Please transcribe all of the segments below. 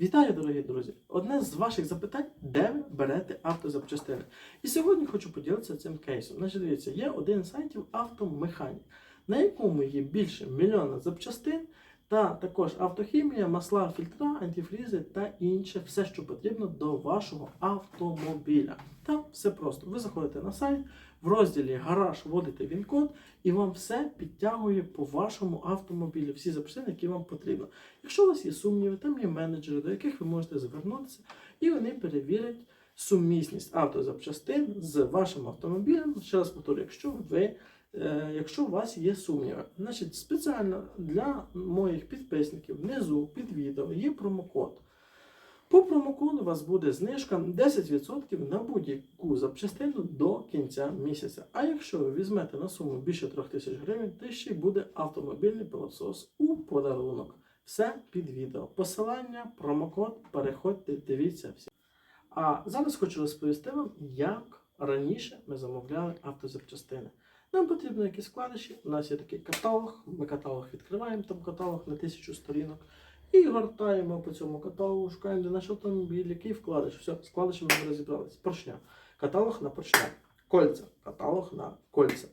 Вітаю, дорогі друзі! Одне з ваших запитань, де ви берете автозапчастини? І сьогодні хочу поділитися цим кейсом. Значить, дивіться, є один з сайтів автомеханік, на якому є більше мільйона запчастин, та також автохімія, масла, фільтра, антифрізи та інше, все, що потрібно до вашого автомобіля. Там все просто. Ви заходите на сайт, в розділі гараж вводите він-код, і вам все підтягує по вашому автомобілю, всі запчастини, які вам потрібно. Якщо у вас є сумніви, там є менеджери, до яких ви можете звернутися, і вони перевірять сумісність автозапчастин з вашим автомобілем. Ще раз повторю, якщо ви. е, Якщо у вас є сумніви, значить спеціально для моїх підписників внизу під відео є промокод. По промокоду у вас буде знижка 10% на будь-яку запчастину до кінця місяця. А якщо ви візьмете на суму більше 3000 гривень, то ще й буде автомобільний пилосос у подарунок. Все під відео. Посилання, промокод, переходьте, дивіться всі. А зараз хочу розповісти вам, як раніше ми замовляли автозапчастини. Нам потрібно якісь вкладиші. У нас є такий каталог. Ми каталог відкриваємо, там каталог на тисячу сторінок. І гортаємо по цьому каталогу, шукаємо де наш автомобіль, який вкладиш. Все, з ми розібралися. Поршня. Каталог на поршня. Кольця. Каталог на кольця.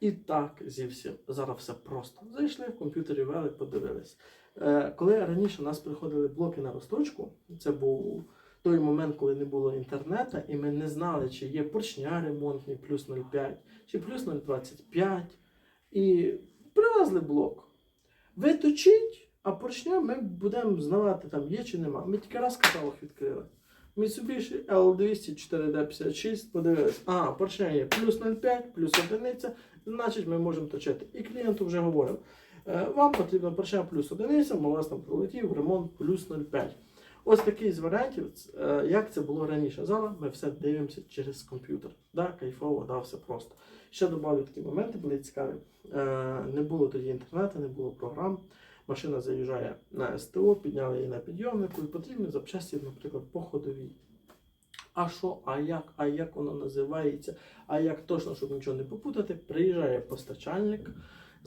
І так зі всім. Зараз все просто. Зайшли в комп'ютері, ввели, подивились. Е, коли раніше у нас приходили блоки на розстрочку, це був той момент, коли не було інтернету, і ми не знали, чи є поршня ремонтний плюс 0,5, чи плюс 0,25. І привезли блок. Ви точіть, а поршня ми будемо знавати, там є чи нема. Ми тільки раз каталог відкрили. Mitsubishi L200 4D56 подивилися, а, поршня є плюс 0,5, плюс одиниця, значить ми можемо точити. І клієнту вже говорив, е, вам потрібно поршня плюс одиниця, ми у вас там прилетів ремонт плюс 0,5. Ось такий з варіантів, е, як це було раніше. Зараз ми все дивимося через комп'ютер. Да, кайфово, да, все просто. Ще додав такі моменти були цікаві. Е, Не було тоді інтернету, не було програм. Машина заїжджає на СТО, підняли її на підйомнику і потрібні запчасті, наприклад, по ходовій. А що, а як, а як воно називається, а як точно, щоб нічого не попутати, приїжджає постачальник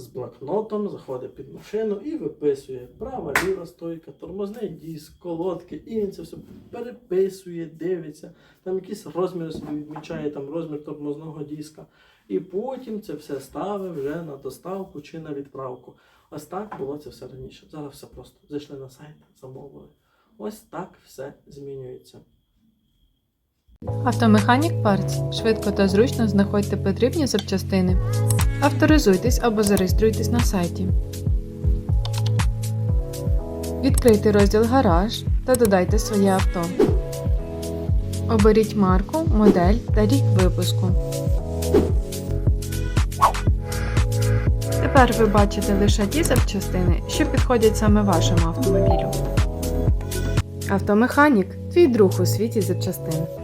з блокнотом, заходить під машину і виписує права, ліва стойка, тормозний диск, колодки, і він це все переписує, дивиться, там якісь розміри собі відмічає, там розмір тормозного диска. І потім це все ставить вже на доставку чи на відправку. Ось так було це все раніше. Зараз все просто. Зайшли на сайт, замовили. Ось так все змінюється. Автомеханік Парts. Швидко та зручно знаходьте потрібні запчастини. Авторизуйтесь або зареєструйтесь на сайті. Відкрийте розділ Гараж та додайте своє авто. Оберіть марку, модель та рік випуску. Тепер ви бачите лише ті запчастини, що підходять саме вашому автомобілю. Автомеханік твій друг у світі запчастин.